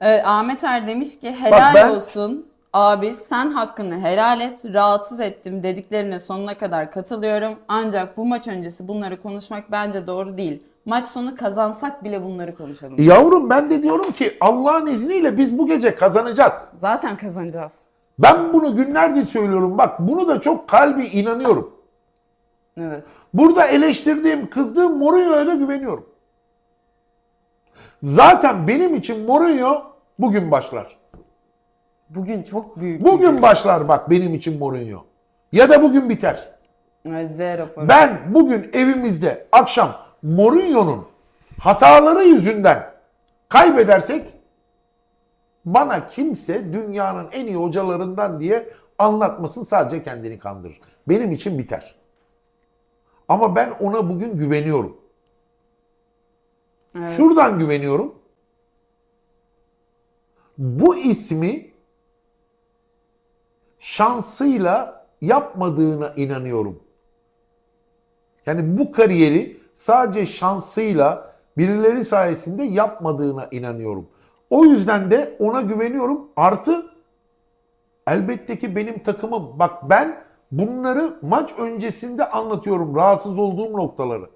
Ee, Ahmet Er demiş ki helal ben- olsun abi sen hakkını helal et rahatsız ettim dediklerine sonuna kadar katılıyorum. Ancak bu maç öncesi bunları konuşmak bence doğru değil. Maç sonu kazansak bile bunları konuşalım. Yavrum ben de diyorum ki Allah'ın izniyle biz bu gece kazanacağız. Zaten kazanacağız. Ben bunu günlerdir söylüyorum. Bak bunu da çok kalbi inanıyorum. Evet. Burada eleştirdiğim, kızdığım Mourinho'ya da güveniyorum. Zaten benim için Mourinho bugün başlar. Bugün çok büyük. Bugün başlar bak benim için Mourinho. Ya da bugün biter. Z raporu. Ben bugün evimizde akşam Mourinho'nun hataları yüzünden kaybedersek bana kimse dünyanın en iyi hocalarından diye anlatmasın sadece kendini kandırır. Benim için biter. Ama ben ona bugün güveniyorum. Evet. Şuradan güveniyorum. Bu ismi şansıyla yapmadığına inanıyorum. Yani bu kariyeri sadece şansıyla birileri sayesinde yapmadığına inanıyorum. O yüzden de ona güveniyorum. Artı elbette ki benim takımım. Bak ben bunları maç öncesinde anlatıyorum rahatsız olduğum noktaları.